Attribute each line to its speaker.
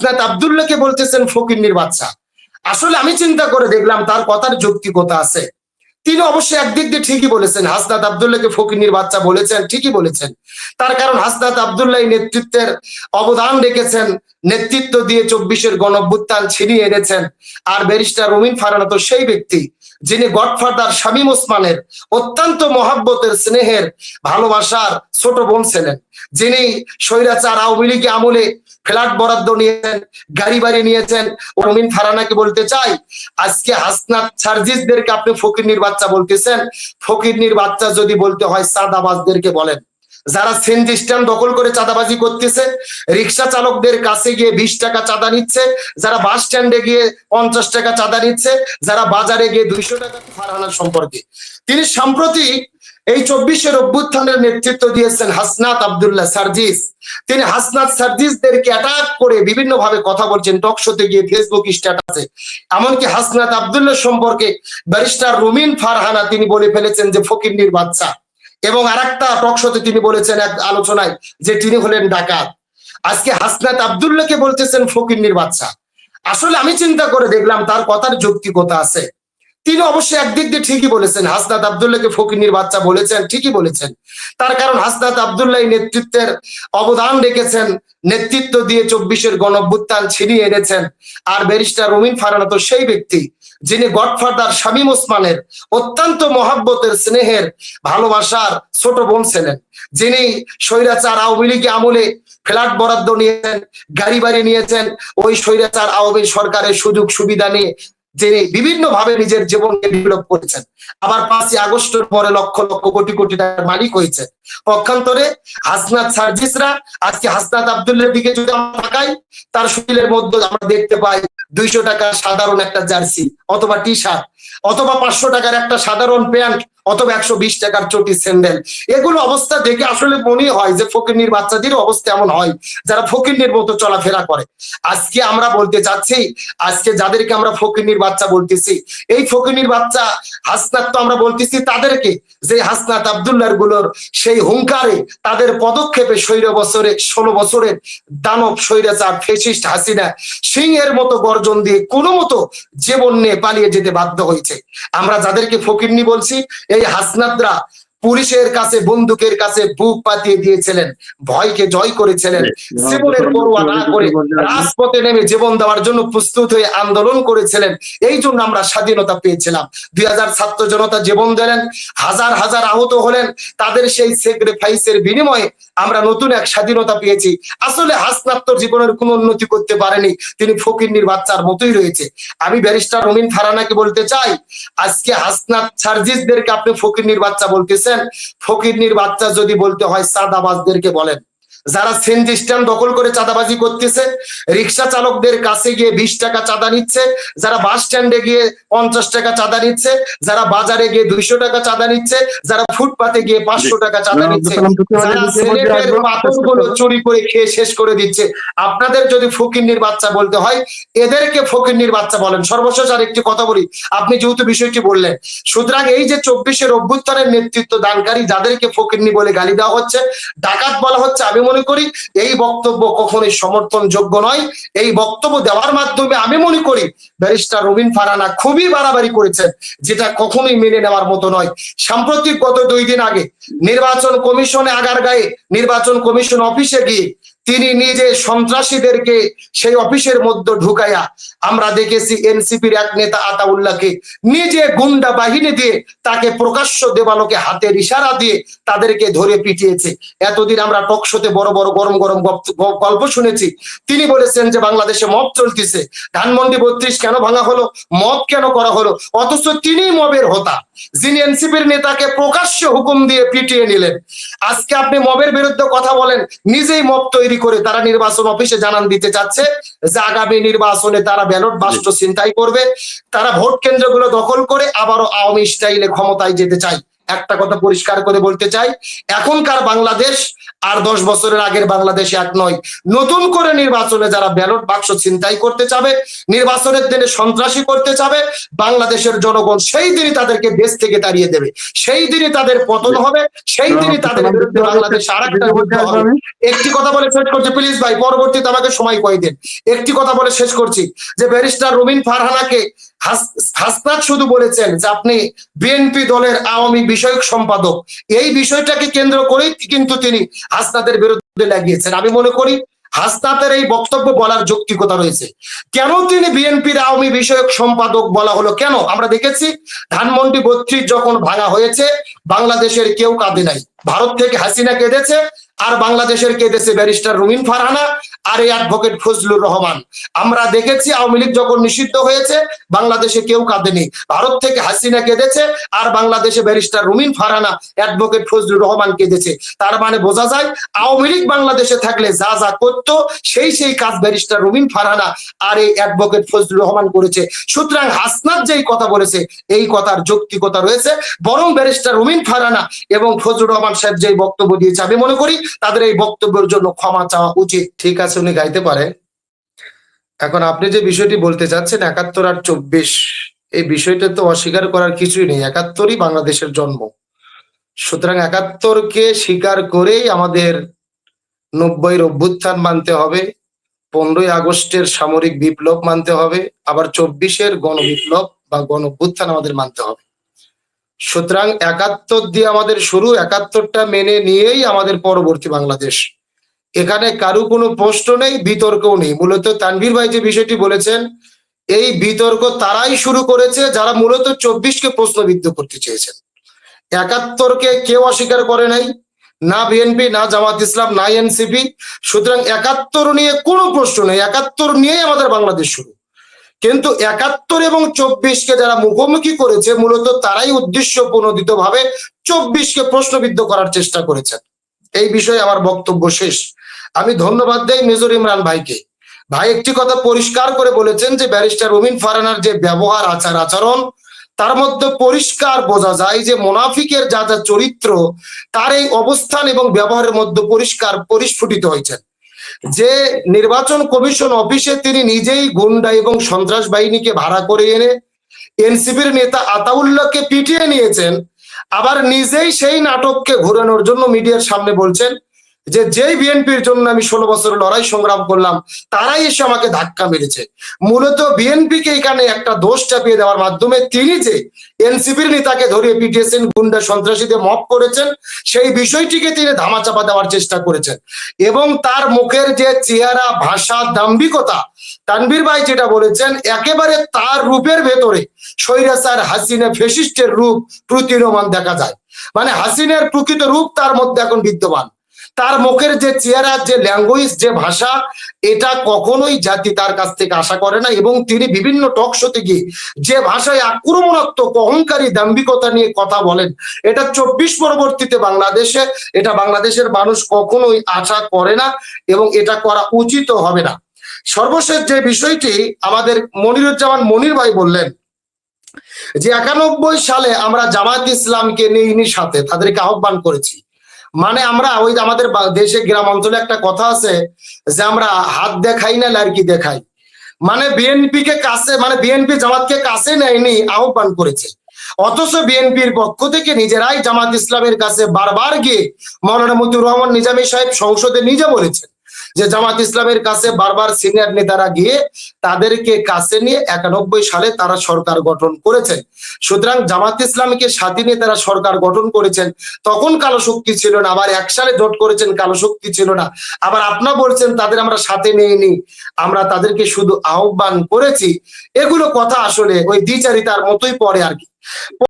Speaker 1: হাসনাত আবদুল্লাহকে বলতেছেন, ফকিন্নির বাচ্চা। আসলে আমি চিন্তা করে দেখলাম, তার কথার যৌক্তিকতা আছে। তিনি অবশ্যই একদিক দিয়ে ঠিকই বলেছেন হাসনাত আবদুল্লাহকে ফকিন্নির বাচ্চা বলেছেন, ঠিকই বলেছেন। তার কারণ হাসনাত আবদুল্লাহ নেতৃত্বের অবদান রেখেছেন, নেতৃত্ব দিয়ে চব্বিশের গণভ্যুত্থান ছিনিয়ে এনেছেন। আর ব্যারিস্টার রুমিন ফারানা তো সেই ব্যক্তি, যিনি গডফাদার শামীম ওসমানের অত্যন্ত মহাব্বতের স্নেহের ভালোবাসার ছোট বোন ছিলেন। যিনি স্বৈরাচার আওয়ামী লীগ আমলে ফ্ল্যাট বরাদ্দ নিয়েছেন, গাড়ি বাড়ি নিয়েছেন রুমিন ফারানাকে বলতে চাই, আজকে হাসনাত সার্জিসদেরকে আপনি ফকিরনির বাচ্চা বলতেছেন ফকিরনির বাচ্চা যদি বলতে হয় সাদাবাজদেরকে বলেন। যারা সেনজি স্ট্যান্ড দখল করে চাঁদাবাজি করতেছে, রিক্সা চালকদের কাছে গিয়ে বিশ টাকা চাঁদা নিচ্ছে, যারা বাস স্ট্যান্ডে গিয়ে পঞ্চাশ টাকা চাঁদা নিচ্ছে, যারা বাজারে গিয়ে দুইশো টাকা ফারহানার সম্পর্কে। তিনি সম্প্রতি এই চব্বিশের অভ্যুত্থানের নেতৃত্ব দিয়েছেন হাসনাত আবদুল্লাহ সার্জিস। তিনি হাসনাত সার্জিসদেরকে অ্যাটাক করে বিভিন্ন ভাবে কথা বলছেন টক শোতে গিয়ে ফেসবুক স্ট্যাটাসে এমনকি হাসনাত আবদুল্লাহ সম্পর্কে ব্যারিস্টার রুমিন ফারহানা তিনি বলে ফেলেছেন যে ফকিন্নির বাচ্চা এবং আর একটা টক শোতে তিনি বলেছেন এক আলোচনায় যে তিনি হলেন ডাকাত। আজকে হাসনাত আবদুল্লাহকে বলতেছেন ফকিন্নির বাচ্চা। আসলে আমি চিন্তা করে দেখলাম তার কথার যুক্তি কথা আছে। তিনি অবশ্যই একদিক দিয়ে ঠিকই বলেছেন। হাসনাত আবদুল্লাহকে ফকিন্নির বাচ্চা বলেছেন, ঠিকই বলেছেন। তার কারণ হাসনাত আবদুল্লাহ নেতৃত্বের অবদান রেখেছেন, নেতৃত্ব দিয়ে চব্বিশের গণভ্যুত্থান ছিনিয়ে এনেছেন। আর ব্যারিস্টার রুমিন ফারানা তো সেই ব্যক্তি, যিনি গডফাদার শামীম ওসমানের অত্যন্ত মহাব্বতের স্নেহের ভালোবাসার ছোট বোন ছিলেন। যিনি স্বৈরাচার আওয়ামী লীগ আমলে ফ্ল্যাট বরাদ্দ নিয়েছেন, গাড়ি বাড়ি নিয়েছেন, ওই স্বৈরাচার আওয়ামী সরকারের সুযোগ সুবিধা নিয়ে যিনি বিভিন্ন ভাবে নিজের জীবনকে ডেভেলপ করেছেন। আবার পাঁচই আগস্টের পরে লক্ষ লক্ষ কোটি কোটি টাকার মালিক হয়েছে পক্ষান্তরে হাসনাত সার্জিসরা, আজকে হাসনাত আবদুল্লার দিকে যদি আমরা তাকাই, তার শরীরের মধ্যে আমরা দেখতে পাই দুইশো টাকা সাধারণ একটা জার্সি অথবা টি শার্ট অথবা পাঁচশো টাকার একটা সাধারণ প্যান্ট অথবা একশো বিশ টাকার চটি স্যান্ডেল এগুলো অবস্থা দেখে আসলে মনে হয় যে ফকিরনির বাচ্চাদের অবস্থা এমন হয়, যারা ফকিরনির মতো চলাফেরা করে। আজকে আমরা বলতে চাচ্ছি আজকে যাদেরকে আমরা ফকিরনির বাচ্চা বলতেছি, এই ফকিরনির বাচ্চা হাসনাত তো আমরা বলতেছি তাদেরকে, যে হাসনাত আবদুল্লারগুলোর সেই হুঙ্কারে তাদের পদক্ষেপে স্বৈর বছরে, ষোলো বছরের দানব স্বৈরাচার ফেসিস্ট হাসিনা সিংহের মতো গর্জন দিয়ে কোনো মতো জীবন নিয়ে পালিয়ে যেতে বাধ্য হয়েছে। আমরা যাদেরকে ফকিরনি বলছি এই হাসনাতরা পুলিশের কাছে বন্দুকের কাছে বুক পাতিয়ে দিয়েছিলেন ভয়কে জয় করেছিলেন। জীবনের পড়ুয়া না করে রাজপথে নেমে জীবন দেওয়ার জন্য প্রস্তুত হয়ে আন্দোলন করেছিলেন। এই জন্য আমরা স্বাধীনতা পেয়েছিলাম। দুই হাজার ছাত্র জনতা জীবন দিলেন হাজার হাজার আহত হলেন। তাদের সেই সেক্রিফাইসের বিনিময়ে আমরা নতুন এক স্বাধীনতা পেয়েছি। আসলে হাসনাত্তর জীবনের কোনো উন্নতি করতে পারেনি। তিনি ফকিরনির বাচ্চার মতোই রয়েছে। আমি ব্যারিস্টার রমিন ফারানাকে বলতে চাই আজকে হাসনাত সার্জিসদেরকে আপনি ফকিরনির বাচ্চা বলতেছেন? ফকিরনির বাচ্চা যদি বলতে হয় সাদাবাজদেরকে বলেন। যারা সেনজি স্ট্যান্ড দখল করে চাঁদাবাজি করতেছে রিক্সা চালকদের কাছে গিয়ে বিশ টাকা চাঁদা নিচ্ছে যারা বাস স্ট্যান্ডে গিয়ে পঞ্চাশ টাকা চাঁদা নিচ্ছে যারা বাজারে গিয়ে দুইশো টাকা চাঁদা নিচ্ছে যারা ফুটপাতে গিয়ে পাঁচশো টাকা চাঁদা নিচ্ছে পাথরগুলো চুরি করে খেয়ে শেষ করে দিচ্ছে। আপনাদের যদি ফকিরনির বাচ্চা বলতে হয় এদেরকে ফকিরনির বাচ্চা বলেন। সর্বশেষ আর একটি কথা বলি। আপনি যেহেতু বিষয়টি বললেন সুতরাং এই যে চব্বিশের অভ্যুত্থানের নেতৃত্ব দানকারী যাদেরকে ফকিরনি বলে গালি দেওয়া হচ্ছে ডাকাত বলা হচ্ছে আমি মনে করি, এই বক্তব্য কখনোই সমর্থনযোগ্য নয়। এই বক্তব্য দেওয়ার মাধ্যমে আমি মনে করি, ব্যারিস্টার রবিন ফারানা খুবই বাড়াবাড়ি করেছেন, যেটা কখনোই মেনে নেওয়ার মতো নয়। সাম্প্রতিক গত দুই দিন আগে নির্বাচন কমিশনে আগার গায়ে নির্বাচন কমিশন অফিসে গিয়ে তিনি নিজে সন্ত্রাসীদেরকে সেই অফিসের মধ্যে ঢুকাইয়া আমরা দেখেছি এনসিপির এক নেতা আতাউল্লাহকে নিজে গুন্ডা বাহিনী দিয়ে তাকে প্রকাশ্য দেবালোকে হাতের ইশারা দিয়ে তাদেরকে ধরে পিটিয়েছে। এতদিন আমরা টকশোতে বড় বড় গরম গরম গল্প শুনেছি। তিনি বলেছেন যে বাংলাদেশে মদ চলতেছে। ধানমন্ডি বত্রিশ কেন ভাঙা হলো? মদ কেন করা হলো? অথচ তিনি মবের হোতা। যিনি এনসিপির নেতাকে প্রকাশ্য হুকুম দিয়ে পিটিয়ে নিলেন। আজকে আপনি মবের বিরুদ্ধে কথা বলেন, নিজেই মব তৈরি করে তারা নির্বাচন অফিসে জানান দিতে চাচ্ছে যে আগামী নির্বাচনে তারা ব্যালট বাস্ট চিন্তাই করবে। তারা ভোট কেন্দ্রগুলো দখল করে আবারও আওয়ামী স্টাইলে ক্ষমতায় যেতে চায়। একটা কথা পরিষ্কার করে বলতে চাই, এখনকার বাংলাদেশ আর দশ বছরের আগের বাংলাদেশ এক নয়। নতুন করে নির্বাচনে যারা ব্যালট বাক্স ছিনতাই করতে চাবে, নির্বাচনের দিনে সন্ত্রাসী করতে চাবে, বাংলাদেশের জনগণ সেই দিনই তাদেরকে দেশ থেকে তাড়িয়ে দেবে। সেই দিনই তাদের পতন হবে, সেই দিনই তাদের বিরুদ্ধে বাংলাদেশ আর একটা একটি কথা বলে শেষ করছি, প্লিজ ভাই, পরবর্তীতে আমাকে সময় কয়ে দিন। একটি কথা বলে শেষ করছি, যে ব্যারিস্টার রুমিন ফারহানাকে হাসনাত শুধু বলেছেন যে আপনি বিএনপি দলের আওয়ামী বিষয়ক সম্পাদক। এই বিষয়টাকে কেন্দ্র করেই কিন্তু তিনি হাসনাতের বিরুদ্ধে লাগিয়েছেন। আমি মনে করি হাসনাতের এই বক্তব্য বলার যৌক্তিকতা রয়েছে। কেন তিনি বিএনপির আওয়ামী বিষয়ক সম্পাদক বলা হলো? কেন? আমরা দেখেছি ধানমন্ডি বত্রিশ যখন ভাঙা হয়েছে, বাংলাদেশের কেউ কাঁদে নাই। ভারত থেকে হাসিনা কেঁদেছে আর বাংলাদেশের কেঁদেছে ব্যারিস্টার রুমিন ফারহানা আর এই অ্যাডভোকেট ফজলুর রহমান। আমরা দেখেছি আওয়ামী লীগ যখন নিষিদ্ধ হয়েছে, বাংলাদেশে কেউ কাঁদেনি। ভারত থেকে হাসিনা কেঁদেছে আর বাংলাদেশে ব্যারিস্টার রুমিন ফারহানা অ্যাডভোকেট ফজলুর রহমান কেঁদেছে। তার মানে বোঝা যায়, আওয়ামী লীগ বাংলাদেশে থাকলে যা যা করত, সেই সেই কাজ ব্যারিস্টার রুমিন ফারহানা আর এই অ্যাডভোকেট ফজলুর রহমান করেছে। সুতরাং হাসনাত যেই কথা বলেছে, এই কথার যৌক্তিকতা রয়েছে। বরং ব্যারিস্টার রুমিন ফারহানা এবং ফজলুর রহমান সাহেব যেই বক্তব্য দিয়েছে, আমি মনে করি তাদের এই বক্তব্যের জন্য ক্ষমা চাওয়া উচিত। ঠিক আছে, উনি গাইতে পারে। এখন আপনি যে বিষয়টি বলতে চাচ্ছেন, একাত্তর আর চব্বিশ, এই বিষয়টা তো অস্বীকার করার কিছুই নেই। একাত্তরই বাংলাদেশের জন্ম। সুতরাং একাত্তরকে স্বীকার করেই আমাদের নব্বইয়ের অভ্যুত্থান মানতে হবে, পনেরোই আগস্টের সামরিক বিপ্লব মানতে হবে, আবার চব্বিশের গণবিপ্লব বা গণ অভ্যুত্থান আমাদের মানতে হবে। সুতরাং একাত্তর দিয়ে আমাদের শুরু, একাত্তরটা মেনে নিয়েই আমাদের পরবর্তী বাংলাদেশ। এখানে কারও কোনো প্রশ্ন নেই, বিতর্কও নেই। মূলত তানভীর ভাই যে বিষয়টি বলেছেন, এই বিতর্ক তারাই শুরু করেছে যারা মূলত চব্বিশকে প্রশ্নবিদ্ধ করতে চেয়েছেন। একাত্তরকে কেউ অস্বীকার করে নাই, না বিএনপি, না জামাত ইসলাম, না এনসিপি। সুতরাং একাত্তর নিয়ে কোনো প্রশ্ন নেই। একাত্তর নিয়েই আমাদের বাংলাদেশ শুরু। কিন্তু একাত্তর এবং চব্বিশকে যারা মুখোমুখি করেছে, মূলত তারাই উদ্দেশ্য প্রণোদিত ভাবে চব্বিশকে প্রশ্নবিদ্ধ করার চেষ্টা করেছেন। এই বিষয়ে আমার বক্তব্য শেষ। আমি ধন্যবাদ দেই মেজর ইমরান ভাইকে। ভাই একটি কথা পরিষ্কার করে বলেছেন যে, ব্যারিস্টার রুমিন ফারানার যে ব্যবহার, আচার, আচরণ, তার মধ্যে পরিষ্কার বোঝা যায় যে, মোনাফিকের যা যা চরিত্র, তার এই অবস্থান এবং ব্যবহারের মধ্যে পরিষ্কার, পরিস্ফুটিত হয়েছেন। যে নির্বাচন কমিশন অফিসে তিনি নিজেই গুন্ডা এবং সন্ত্রাস বাহিনীকে ভাড়া করে এনে এনসিপির নেতা আতাউল্লাহকে পিটিয়ে নিয়েছেন, আবার নিজেই সেই নাটককে ঘোরানোর জন্য মিডিয়ার সামনে বলছেন যে যেই বিএনপির জন্য আমি ষোলো বছর লড়াই সংগ্রাম করলাম, তারাই এসে আমাকে ধাক্কা মেরেছে। মূলত বিএনপিকে এখানে একটা দোষ চাপিয়ে দেওয়ার মাধ্যমে তিনি যে এনসিপির নেতাকে ধরিয়ে পিটিয়েছেন, গুন্ডা সন্ত্রাসীদের মপ করেছেন, সেই বিষয়টিকে তিনি ধামাচাপা দেওয়ার চেষ্টা করেছেন। এবং তার মুখের যে চেহারা, ভাষা, দাম্ভিকতা, তানভীর ভাই যেটা বলেছেন, একেবারে তার রূপের ভেতরে স্বৈরাচার হাসিনা ফেসিস্টের রূপ প্রতীয়মান দেখা যায়। মানে হাসিনের প্রকৃত রূপ তার মধ্যে এখন বিদ্যমান। তার মুখের যে চেহারা, যে ল্যাঙ্গুয়েজ যে ভাষা, এটা কখনোই জাতি তার কাছ থেকে আশা করে না এবং তিনি বিভিন্ন টক শোতে গিয়ে যে ভাষায় আক্রমণাত্মক, অহংকারী, দাম্ভিকতা নিয়ে কথা বলেন, এটা চব্বিশ পরবর্তীতে বাংলাদেশে, এটা বাংলাদেশের মানুষ কখনোই আশা করে না এবং এটা করা উচিত হবে না। সর্বশেষ যে বিষয়টি আমাদের মনিরুজ্জামান মনির ভাই বললেন, যে একানব্বই সালে আমরা জামাত ইসলামকে নিইনি সাথে তাদেরকে আহ্বান করেছি। মানে আমরা ওই আমাদের দেশে, গ্রাম অঞ্চলে একটা কথা আছে যে আমরা হাত দেখাই না লারকি দেখাই। মানে বিএনপি কে কাছে মানে বিএনপি জামাতকে কাছে নেয়নি, আহ্বান করেছে। অথচ বিএনপির পক্ষ থেকে নিজেরাই জামাত ইসলামের কাছে বারবার গিয়ে মৌলানা মতিউর রহমান নিজামী সাহেব সংসদে নিজে বলেছেন। যে জামাত ইসলামের কাছে বারবার সিনিয়র নেতারা গিয়ে তাদেরকে কাছে নিয়ে একানব্বই সালে তারা সরকার গঠন করেছেন। সুতরাং জামাত ইসলামকে সাথে নিয়ে তারা সরকার গঠন করেছেন। তখন কালো শক্তি ছিল না, আবার এক সালে জোট করেছেন, কালো শক্তি ছিল না। আবার আপনারা বলছেন, তাদের আমরা সাথে নিইনি। আমরা তাদেরকে শুধু আহ্বান করেছি। এগুলো কথা আসলে ওই দ্বিচারিতার মতোই পড়ে আর কি।